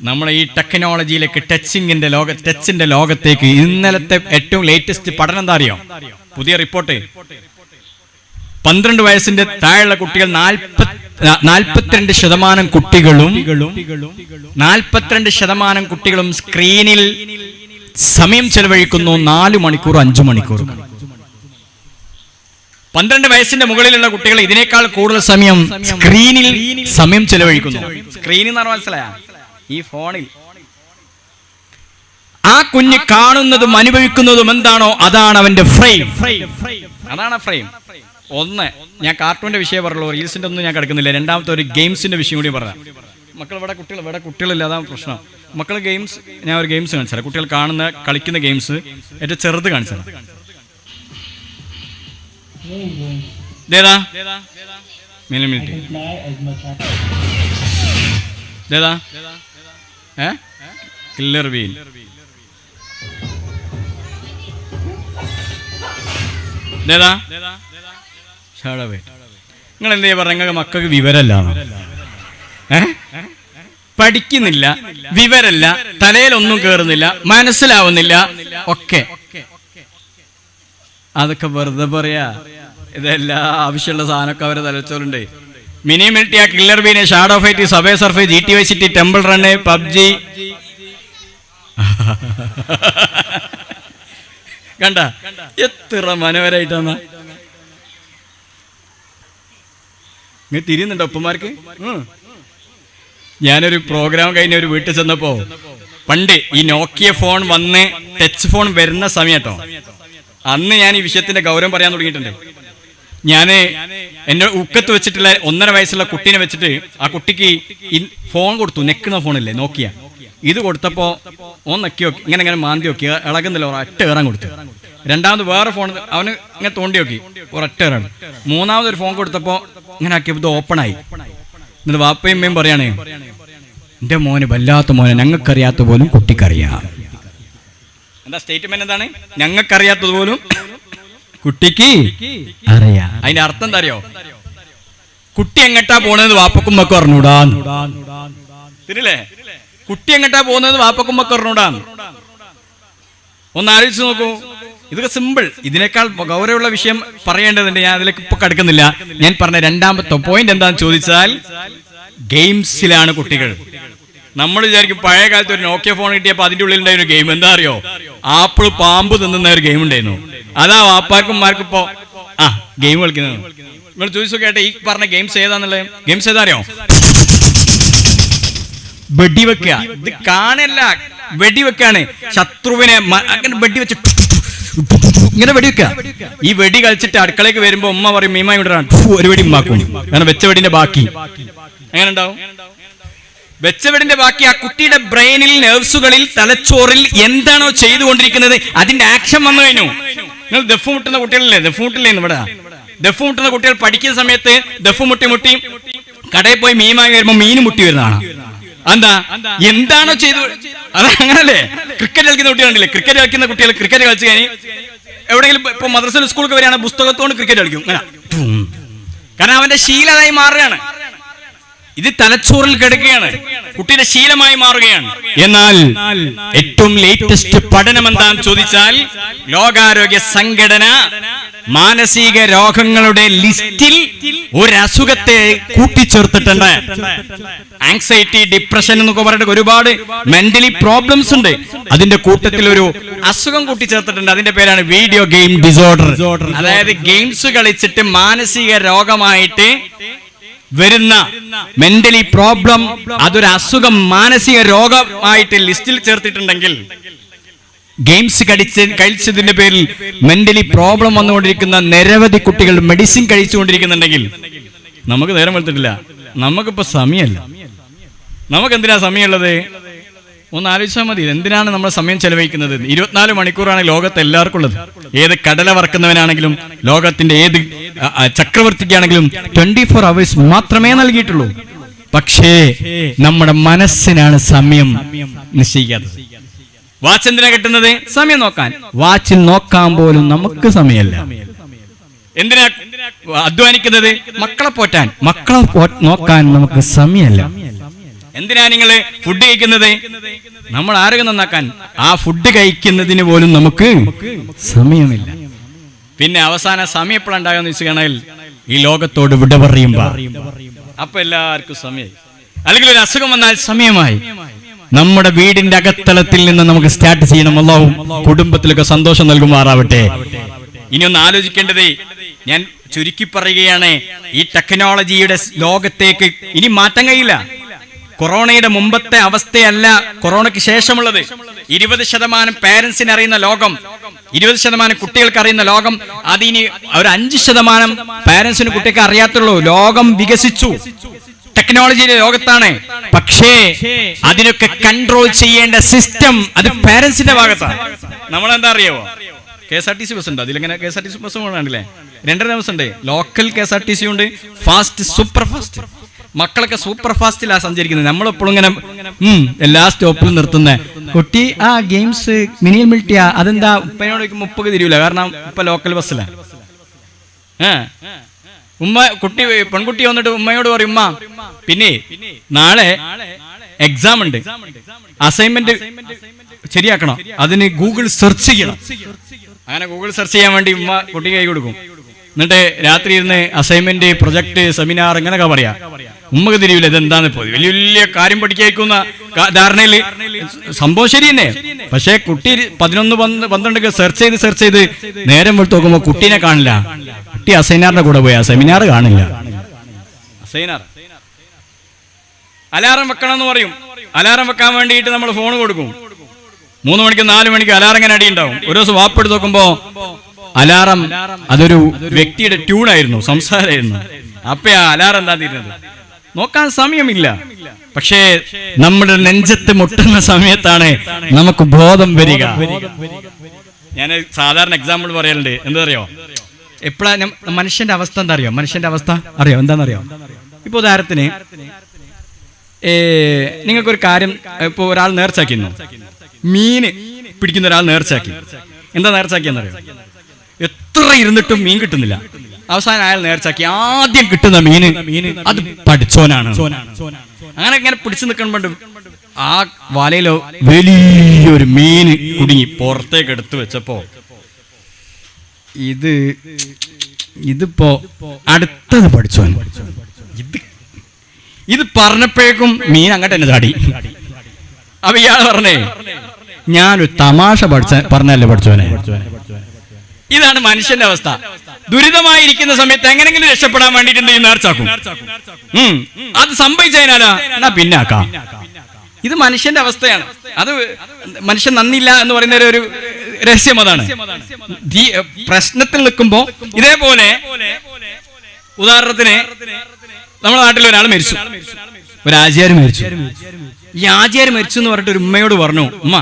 നമ്മുടെ ഈ ടെക്നോളജിയിലേക്ക് ടച്ചിങ്ങിന്റെ ലോക ടച്ചിന്റെ ലോകത്തേക്ക് ഇന്നലത്തെ ഏറ്റവും ലേറ്റസ്റ്റ് പഠനം എന്താ അറിയോ? പുതിയ റിപ്പോർട്ട് പന്ത്രണ്ട് വയസ്സിന്റെ താഴെയുള്ള കുട്ടികൾ നാൽപ്പത്തി നാൽപ്പത്തിരണ്ട് ശതമാനം കുട്ടികളും നാൽപ്പത്തിരണ്ട് ശതമാനം കുട്ടികളും സ്ക്രീനിൽ സമയം ചെലവഴിക്കുന്നു നാലു മണിക്കൂർ അഞ്ചു മണിക്കൂർ. പന്ത്രണ്ട് വയസ്സിന്റെ മുകളിലുള്ള കുട്ടികൾ ഇതിനേക്കാൾ കൂടുതൽ സമയം സ്ക്രീനിൽ സമയം ചെലവഴിക്കുന്നു. സ്ക്രീനിൽ പറഞ്ഞാൽ മനസ്സിലായ? ഈ ഫോണിൽ ആ കുഞ്ഞ് കാണുന്നതും അനുഭവിക്കുന്നതും എന്താണോ അതാണ് അവന്റെ ഫ്രെയിം അതാണ് ഫ്രെയിം ഒന്ന് ഞാൻ കാർട്ടൂണിന്റെ വിഷയം പറഞ്ഞുള്ളൂ റീൽസിന്റെ ഒന്നും ഞാൻ കിടക്കുന്നില്ല. രണ്ടാമത്തെ ഒരു ഗെയിംസിന്റെ വിഷയം കൂടി പറയാം. മക്കൾ ഇവിടെ കുട്ടികൾ ഇവിടെ കുട്ടികളില്ല അതാണ് പ്രശ്നം. മക്കൾ ഗെയിംസ് ഞാൻ ഒരു ഗെയിംസ് കാണിച്ചു കുട്ടികൾ കാണുന്ന കളിക്കുന്ന ഗെയിംസ് ഏറ്റവും ചെറുത് കാണിച്ചു മിനിമിനിറ്റ് ഏ? കില്ലർ വീൽ നിങ്ങൾ എന്തേ പറഞ്ഞ? നിങ്ങൾക്ക് മക്കൾക്ക് വിവരല്ല പഠിക്കുന്നില്ല വിവരല്ല തലയിലൊന്നും കേറുന്നില്ല മനസ്സിലാവുന്നില്ല ഒക്കെ. അതൊക്കെ വെറുതെ പറയാ. ഇതെല്ലാം ആവശ്യമുള്ള സാധനമൊക്കെ അവരെ തലച്ചോറുണ്ട് മിനി മിൽട്ടി ആ killer bean shadow fight subway surf G T vice city temple run PUBG. കണ്ട? എത്ര മനോഹരായിട്ടാണ്. നീ തിരിയുന്നുണ്ടോ ഒപ്പന്മാർക്ക്. ഞാനൊരു പ്രോഗ്രാം കഴിഞ്ഞ ഒരു വീട്ടിൽ ചെന്നപ്പോ പണ്ട് ഈ നോക്കിയ ഫോൺ വന്ന് ടച്ച് ഫോൺ വരുന്ന സമയം അന്ന് ഞാൻ ഈ വിഷയത്തിന്റെ ഗൗരവം പറയാൻ തുടങ്ങിയിട്ടുണ്ട്. ഞാൻ എന്നെ ഉക്കത്ത് വെച്ചിട്ടുള്ള ഒന്നര വയസ്സുള്ള കുട്ടീനെ വെച്ചിട്ട് ആ കുട്ടിക്ക് ഫോൺ കൊടുത്തു. നെക്കുന്ന ഫോണില്ലേ നോക്കിയ. ഇത് കൊടുത്തപ്പോ ഓ നക്കി നോക്കി. ഇങ്ങനെ ഇങ്ങനെ മാന്തി നോക്കി. ഇളകുന്നില്ല ഒരൊറ്റ ഏറാൻ കൊടുത്തു. രണ്ടാമത് വേറെ ഫോൺ അവന് ഇങ്ങനെ തോണ്ടി നോക്കി. ഒരൊറ്റ ഏറാണ്. മൂന്നാമത് ഒരു ഫോൺ കൊടുത്തപ്പോ ഇങ്ങനെ ആക്കിയപ്പോ ഇത് ഓപ്പൺ ആയി എന്നിട്ട് വാപ്പയും അമ്മയും പറയണേ എന്റെ മോന് വല്ലാത്ത മോനെ. ഞങ്ങൾക്കറിയാത്ത പോലും കുട്ടിക്കറിയാം. എന്താ സ്റ്റേറ്റ്മെന്റ് എന്താണ്? ഞങ്ങൾക്കറിയാത്തത് പോലും കുട്ടിക്ക് അറിയാം. അതിന്റെ അർത്ഥം എന്താ അറിയോ കുട്ടി എങ്ങട്ടാ പോണെന്ന് വാപ്പക്കും പറഞ്ഞൂടാ തിരില്ലേ കുട്ടി എങ്ങട്ടാ പോകുന്നത് വാപ്പക്കും മക്കും അറിഞ്ഞൂടാന്ന്. ഒന്ന് ആലോചിച്ച് നോക്കൂ. ഇതൊക്കെ സിമ്പിൾ ഇതിനേക്കാൾ ഗൗരവമുള്ള വിഷയം പറയേണ്ടതുണ്ട്. ഞാൻ അതിലേക്ക് ഇപ്പൊ കടക്കുന്നില്ല. ഞാൻ പറഞ്ഞ രണ്ടാമത്തെ പോയിന്റ് എന്താണെന്ന് ചോദിച്ചാൽ ഗെയിംസിലാണ് കുട്ടികൾ. നമ്മൾ വിചാരിക്കും പഴയ കാലത്ത് ഒരു നോക്കിയ ഫോൺ കിട്ടിയപ്പോൾ അതിന്റെ ഉള്ളിൽ ഉണ്ടായിരുന്ന ഗെയിം എന്താ അറിയോ? ആപ്പിൾ പാമ്പ് തിന്നുന്ന ഒരു ഗെയിം ഉണ്ടായിരുന്നു. അതാ വാപ്പാർക്കും മാർക്കും ഗെയിം കളിക്കുന്നത്. നിങ്ങൾ ചോദിച്ചു കേട്ടെ ഈ പറഞ്ഞ ഗെയിംസ് ഏതാന്നുള്ളത്? ഗെയിംസ് ഏതാ അറിയോ വെടിവെക്കുക ഇത് കാണല്ല. വെടിവെക്കാണ്. ശത്രുവിനെ അങ്ങനെ വെടിവെച്ച് ഇങ്ങനെ വെടിവെക്കുക ഈ വെടി കളിച്ചിട്ട് അടുക്കളയ്ക്ക് വരുമ്പോ ഉമ്മ പറയും മീമായി കൊണ്ടാണ് ഒരു വെടി ഉമ്മാക്കും. കാരണം വെച്ച വെടിന്റെ ബാക്കി. എങ്ങനെ ഉണ്ടാവും വെച്ച വെടിന്റെ ബാക്കി ആ കുട്ടിയുടെ ബ്രെയിനിൽ നെർവ്സുകളിൽ തലച്ചോറിൽ എന്താണോ ചെയ്തുകൊണ്ടിരിക്കുന്നത് അതിന്റെ ആക്ഷൻ വന്നു കഴിഞ്ഞു. നിങ്ങൾ ദഫ് മുട്ടുന്ന കുട്ടികളില്ലേ? ദഫ് മുട്ടില്ലേ ഇവിടെ? ദഫ് മുട്ടുന്ന കുട്ടികൾ പഠിക്കുന്ന സമയത്ത് ദഫ് മുട്ടി മുട്ടി കടയിൽ പോയി മീൻ വാങ്ങി വരുമ്പോ മീൻ മുട്ടി വരുന്നതാണ്. എന്താ? എന്താണോ ചെയ്തു? അത് അങ്ങനല്ലേ? ക്രിക്കറ്റ് കളിക്കുന്ന കുട്ടികളുണ്ടല്ലേ ക്രിക്കറ്റ് കളിക്കുന്ന കുട്ടികൾ ക്രിക്കറ്റ് കളിച്ചു കഴിഞ്ഞ് എവിടെയെങ്കിലും ഇപ്പൊ മദ്രസയിൽ സ്കൂളൊക്കെ വരികയാണ് പുസ്തകത്തോണ്ട് ക്രിക്കറ്റ് കളിക്കും. കാരണം അവന്റെ ശീലതായി മാറുകയാണ്. ഇത് തലച്ചോറിൽ കിടക്കുകയാണ്. കുട്ടിയുടെ ശീലമായി മാറുകയാണ്. എന്നാൽ ഏറ്റവും ലേറ്റസ്റ്റ് പഠനം എന്താന്ന് ചോദിച്ചാൽ ലോകാരോഗ്യ സംഘടന മാനസിക രോഗങ്ങളുടെ ലിസ്റ്റിൽ ഒരു അസുഖത്തെ കൂട്ടിച്ചേർത്തിട്ടുണ്ട്. ആങ്സൈറ്റി ഡിപ്രഷൻ എന്നൊക്കെ പറഞ്ഞിട്ട് ഒരുപാട് മെന്റലി പ്രോബ്ലംസ് ഉണ്ട്. അതിന്റെ കൂട്ടത്തിൽ ഒരു അസുഖം കൂട്ടിച്ചേർത്തിട്ടുണ്ട്. അതിന്റെ പേരാണ് വീഡിയോ ഗെയിം ഡിസോർഡർ അതായത് ഗെയിംസ് കളിച്ചിട്ട് മാനസിക രോഗമായിട്ട് വരുന്ന മെന്റലി പ്രോബ്ലം അതൊരു അസുഖം മാനസിക രോഗമായിട്ട് ലിസ്റ്റിൽ ചേർത്തിട്ടുണ്ടെങ്കിൽ ഗെയിംസ് കഴിച്ച കഴിച്ചതിന്റെ പേരിൽ മെന്റലി പ്രോബ്ലം വന്നുകൊണ്ടിരിക്കുന്ന നിരവധി കുട്ടികൾ മെഡിസിൻ കഴിച്ചുകൊണ്ടിരിക്കുന്നുണ്ടെങ്കിൽ നമുക്ക് നേരം വെളുത്തിട്ടില്ല. നമുക്കിപ്പോ സമയമല്ല. നമുക്ക് എന്തിനാ സമയമുള്ളത്? ഒന്ന് ആലോചിച്ചാൽ മതി. എന്തിനാണ് നമ്മൾ സമയം ചെലവഴിക്കുന്നത്? ഇരുപത്തിനാല് മണിക്കൂറാണ് ലോകത്ത് എല്ലാവർക്കും ഉള്ളത് ഏത് കടല വറക്കുന്നവനാണെങ്കിലും ലോകത്തിന്റെ ഏത് ചക്രവർത്തിക്കാണെങ്കിലും ട്വന്റി ഫോർ അവേഴ്സ് മാത്രമേ നൽകിയിട്ടുള്ളൂ. പക്ഷേ നമ്മുടെ മനസ്സിനാണ് സമയം നിശ്ചയിക്കാത്തത്. വാച്ച് എന്തിനാ കിട്ടുന്നത്? സമയം നോക്കാൻ. വാച്ചിൽ നോക്കാൻ പോലും നമുക്ക് സമയമല്ല. എന്തിനാ അധ്വാനിക്കുന്നത്? മക്കളെ പോറ്റാൻ. മക്കളെ നോക്കാൻ നമുക്ക് സമയമല്ല. എന്തിനാ നിങ്ങൾ ഫുഡ് കഴിക്കുന്നത്? നമ്മൾ ആരോഗ്യം നന്നാക്കാൻ ആ ഫുഡ് കഴിക്കുന്നതിന് പോലും നമുക്ക് സമയമില്ല. പിന്നെ അവസാന സമയം എപ്പോഴാണ് ഉണ്ടാകുന്ന ഈ ലോകത്തോട് വിട പറയുമ്പോ. അപ്പൊ എല്ലാവർക്കും സമയമായി. അല്ലെങ്കിൽ ഒരു അസുഖം വന്നാൽ സമയമായി. നമ്മുടെ വീടിന്റെ അകത്തളത്തിൽ നിന്ന് നമുക്ക് സ്റ്റാർട്ട് ചെയ്യണം. അല്ലാവും കുടുംബത്തിലൊക്കെ സന്തോഷം നൽകുമാറാവട്ടെ. ഇനി ഒന്ന് ആലോചിക്കേണ്ടത് ഞാൻ ചുരുക്കി പറയുകയാണ് ഈ ടെക്നോളജിയുടെ ലോകത്തേക്ക് ഇനി മാറ്റം കഴിയില്ല. കൊറോണയുടെ മുമ്പത്തെ അവസ്ഥയല്ല കൊറോണയ്ക്ക് ശേഷമുള്ളത്. ഇരുപത് ശതമാനം പേരൻസിന് അറിയുന്ന ലോകം ഇരുപത് ശതമാനം കുട്ടികൾക്ക് അറിയുന്ന ലോകം അതിനി ഒരു അഞ്ച് ശതമാനം പേരൻസിന് കുട്ടികൾക്ക് അറിയാത്തുള്ളൂ. ലോകം വികസിച്ചു. ടെക്നോളജിയുടെ ലോകത്താണ്. പക്ഷേ അതിനൊക്കെ കൺട്രോൾ ചെയ്യേണ്ട സിസ്റ്റം അത് പേരൻസിന്റെ ഭാഗത്താണ് നമ്മളെന്താ അറിയാവോ? K S R T C bus ഉണ്ട്. അതിലിങ്ങനെ K S R T C bus പോകണല്ലേ രണ്ടര ദിവസം ഉണ്ട്. Local K S R T C ഉണ്ട്. ഫാസ്റ്റ് സൂപ്പർ ഫാസ്റ്റ് മക്കളൊക്കെ സൂപ്പർ ഫാസ്റ്റിലാ സഞ്ചരിക്കുന്നത്. നമ്മളെപ്പോഴും ഇങ്ങനെ എല്ലാ സ്റ്റോപ്പിലും നിർത്തുന്ന. കുട്ടി ആ ഗെയിംസ് മിനിയൽ മിൽട്ടിയ അതെന്താ? ഉപ്പനോട് മുപ്പത് തിരിയൂല കാരണം ഇപ്പൊ ലോക്കൽ ബസ്സിലാണ് ഏ? ഉമ്മ കുട്ടി പെൺകുട്ടി വന്നിട്ട് ഉമ്മയോട് പറയും ഉമ്മ പിന്നെ നാളെ എക്സാം ഉണ്ട്. അസൈൻമെന്റ് ശരിയാക്കണം. അതിന് ഗൂഗിൾ സെർച്ച് ചെയ്യണം. അങ്ങനെ ഗൂഗിൾ സെർച്ച് ചെയ്യാൻ വേണ്ടി ഉമ്മ കുട്ടി കൈ കൊടുക്കും. എന്നിട്ട് രാത്രി ഇരുന്ന് അസൈൻമെന്റ് പ്രൊജക്ട് സെമിനാർ ഇങ്ങനെയൊക്കെ പറയാ. ഉമ്മക്ക് തിരിയില്ല ഇതെന്താന്ന് പോയി വലിയ വലിയ കാര്യം പഠിക്കുന്ന ധാരണയിൽ സംഭവം ശരി തന്നെ. പക്ഷേ കുട്ടി പതിനൊന്ന് പന്ത് പന്ത്രണ്ടൊക്കെ സെർച്ച് ചെയ്ത് സെർച്ച് ചെയ്ത് നേരം വെളുത്ത് നോക്കുമ്പോ കുട്ടീനെ കാണില്ല. കുട്ടി അസൈനാറിന്റെ കൂടെ പോയി ആ സെമിനാർ കാണില്ല. അസൈനാർ. അലാറം വെക്കണം എന്ന് പറയും. അലാറം വെക്കാൻ വേണ്ടിയിട്ട് നമ്മൾ ഫോൺ കൊടുക്കും. മൂന്ന് മണിക്ക് നാല് മണിക്ക് അലാറം ഇങ്ങനെ അടിയുണ്ടാവും. ഒരു ദിവസം വാപ്പെടുത്ത് നോക്കുമ്പോ അലാറം അതൊരു വ്യക്തിയുടെ ട്യൂണായിരുന്നു സംസാരമായിരുന്നു. അപ്പൊ ആ അലാറം എന്താ തീരുന്നത്? നോക്കാൻ സമയമില്ല. പക്ഷേ നമ്മുടെ നെഞ്ചത്ത് മുട്ടുന്ന സമയത്താണ് നമുക്ക് ബോധം വരിക. ഞാൻ സാധാരണ എക്സാമ്പിൾ പറയലുണ്ട് എന്താ അറിയോ? എപ്പോഴാ മനുഷ്യന്റെ അവസ്ഥ എന്താ അറിയോ? മനുഷ്യന്റെ അവസ്ഥ അറിയോ? എന്താണെന്നറിയോ ഇപ്പൊ ഉദാഹരണത്തിന് നിങ്ങൾക്കൊരു കാര്യം ഇപ്പോൾ ഒരാൾ നേർച്ചാക്കിയിരുന്നു മീന് പിടിക്കുന്ന ഒരാൾ നേർച്ചാക്കി എന്താ നേർച്ചാക്കിയെന്നറിയോ എത്ര ഇരുന്നിട്ടും മീൻ കിട്ടുന്നില്ല. അവസാനം അയാൾ നേർച്ചാക്കി ആദ്യം കിട്ടുന്ന മീന് മീന് അത് പഠിച്ചോനാണ്. അങ്ങനെ ഇങ്ങനെ പിടിച്ചു നിൽക്കണമുണ്ട് ആ വലയിലോ വലിയൊരു മീന് കുടുങ്ങി പുറത്തേക്ക് എടുത്തു വെച്ചപ്പോ ഇത് ഇതിപ്പോ അടുത്തത് പഠിച്ചു ഇത് ഇത് പറഞ്ഞപ്പോഴേക്കും മീൻ അങ്ങോട്ട് തന്നെ ചാടി. അപ്പൊ ഇയാൾ പറഞ്ഞേ ഞാനൊരു തമാശ പഠിച്ച പറഞ്ഞല്ലേ പഠിച്ചോനെ ഇതാണ് മനുഷ്യന്റെ അവസ്ഥ. ദുരിതമായിരിക്കുന്ന സമയത്ത് എങ്ങനെങ്കിലും രക്ഷപ്പെടാൻ ചെയ്യും? നേർച്ചാക്കും. അത് സംഭവിച്ചതിനാലാ? എന്നാ പിന്നെ ഇത് മനുഷ്യന്റെ അവസ്ഥയാണ്. അത് മനുഷ്യൻ നന്നില്ല എന്ന് പറയുന്ന ഒരു രഹസ്യം അതാണ് പ്രശ്നത്തിൽ നിൽക്കുമ്പോ ഇതേപോലെ ഉദാഹരണത്തിന് നമ്മുടെ നാട്ടിൽ ഒരാൾ മരിച്ചു. ഒരു ആചാര് മരിച്ചു. ഈ ആചാര് മരിച്ചു എന്ന് പറഞ്ഞിട്ട് ഒരു ഉമ്മയോട് പറഞ്ഞു ഉമ്മ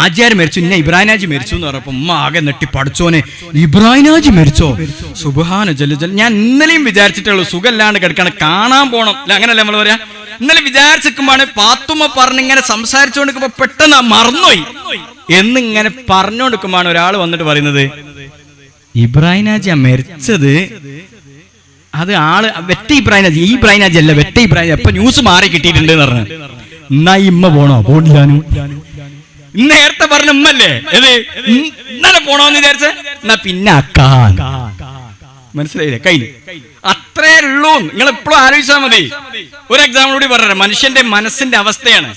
ആചാര് മരിച്ചു ഇന്ന ഇബ്രാഹിനാജി മരിച്ചു എന്ന് പറഞ്ഞപ്പോ ഉമ്മ ആകെ നെട്ടി പഠിച്ചോനെ. ഇബ്രാഹിനാജി മരിച്ചോ? സുബാന ജല ജല ഞാൻ ഇന്നലെയും വിചാരിച്ചിട്ടുള്ളൂ സുഖമില്ലാണ്ട് കിടക്കാണ് കാണാൻ പോണം. അങ്ങനല്ലേ നമ്മൾ പറയാ ഇന്നലെ വിചാരിച്ചിരിക്കുമ്പോഴാണ് പാത്തുമ്മ പറഞ്ഞിങ്ങനെ സംസാരിച്ചുകൊണ്ടിരിക്കുമ്പോ പെട്ടെന്ന് മറന്നുപോയി. എന്നിങ്ങനെ പറഞ്ഞുകൊണ്ടിരിക്കുമ്പോഴാണ് ഒരാൾ വന്നിട്ട് പറയുന്നത് ഇബ്രാഹിനാജി മരിച്ചത് അത് ആൾ വെറ്റ ഇബ്രാഹിനാജി ഈ ഇബ്രാഹിനാജി അല്ല വെറ്റ ഇബ്രാഹിം അപ്പൊ ന്യൂസ് മാറി കിട്ടിയിട്ടുണ്ട് എന്ന് പറഞ്ഞു. എന്നാ ഇമ്മ പോണോ? പോണില്ലാനും നേരത്തെ പറഞ്ഞ ഉമ്മല്ലേ? ഇന്നലെ പോണോന്ന് വിചാരിച്ച? എന്നാ പിന്നെ അക്കാൻ. മനസ്സിലായില്ലേ? കയ്യിൽ അത്രേ ഉള്ളൂ. നിങ്ങൾ എപ്പോഴും ആലോചിച്ചാൽ മതി. ഒരു എക്സാമ്പിൾ കൂടി പറഞ്ഞു മനുഷ്യന്റെ മനസ്സിന്റെ അവസ്ഥയാണ്.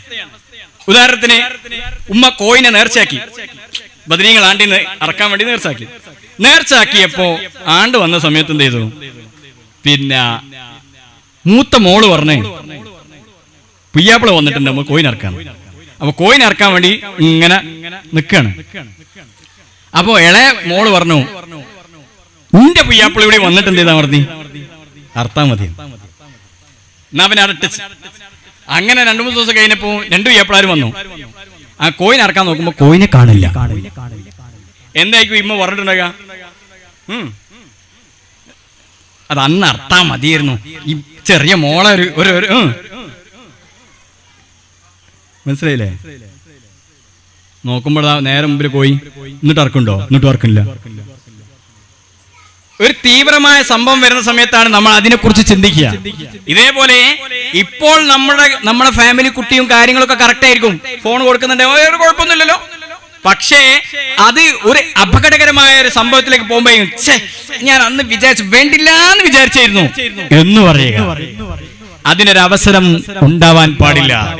ഉദാഹരണത്തിന് ഉമ്മ കോയിനെ നേർച്ചയാക്കി. ബദരീങ്ങൾ ആണ്ടി അറക്കാൻ വേണ്ടി നേർച്ചാക്കി നേർച്ചാക്കിയപ്പോ ആണ്ട് വന്ന സമയത്ത് എന്ത് ചെയ്തു? പിന്നെ മൂത്ത മോൾ പറഞ്ഞേ പുയ്യാപ്പിള വന്നിട്ടുണ്ട്. നമ്മൾ കോയിൻ ഇറക്കാൻ അപ്പൊ കോയിൻ ഇറക്കാൻ വേണ്ടി ഇങ്ങനെ നിക്കാണ്. അപ്പോ ഇളയ മോൾ പറഞ്ഞു നിന്റെ പുയ്യാപ്പിൾ ഇവിടെ വന്നിട്ട് എന്ത് മതി അർത്താ മതി. എന്നാ പിന്നെ അങ്ങനെ രണ്ടു മൂന്ന് ദിവസം കഴിഞ്ഞപ്പോ രണ്ടു പുയ്യാപ്പിളാരും വന്നു. ആ കോയിൻ അറക്കാൻ നോക്കുമ്പോ കോയിനെ കാണില്ല. എന്തായിരിക്കും ഇമ്മ പറഞ്ഞിട്ടുണ്ടാക അത് അന്ന് അർത്താ മതിയായിരുന്നു. ഈ ചെറിയ മോളെ ഒരു ഒരു മനസ്സിലായില്ലേ? നോക്കുമ്പോഴാ നേരെ മുമ്പിൽ പോയി എന്നിട്ട് അറക്കുണ്ടോ എന്നിട്ട് ഇറക്കില്ല ഒരു തീവ്രമായ സംഭവം വരുന്ന സമയത്താണ് നമ്മൾ അതിനെക്കുറിച്ച് ചിന്തിക്കുക. ഇതേപോലെ ഇപ്പോൾ നമ്മുടെ നമ്മുടെ ഫാമിലി കുട്ടിയും കാര്യങ്ങളൊക്കെ കറക്റ്റ് ആയിരിക്കും. ഫോൺ കൊടുക്കുന്നുണ്ട്. "ഓ, ഒരു കുഴപ്പമൊന്നുമില്ലല്ലോ. പക്ഷേ അത് ഒരു അപകടകരമായ ഒരു സംഭവത്തിലേക്ക് പോകുമ്പോഴും ഞാൻ അന്ന് വിചാരിച്ചു വേണ്ടില്ല എന്ന് വിചാരിച്ചായിരുന്നു എന്ന് പറയുക. അതിനൊരവസരം ഉണ്ടാവാൻ പാടില്ല.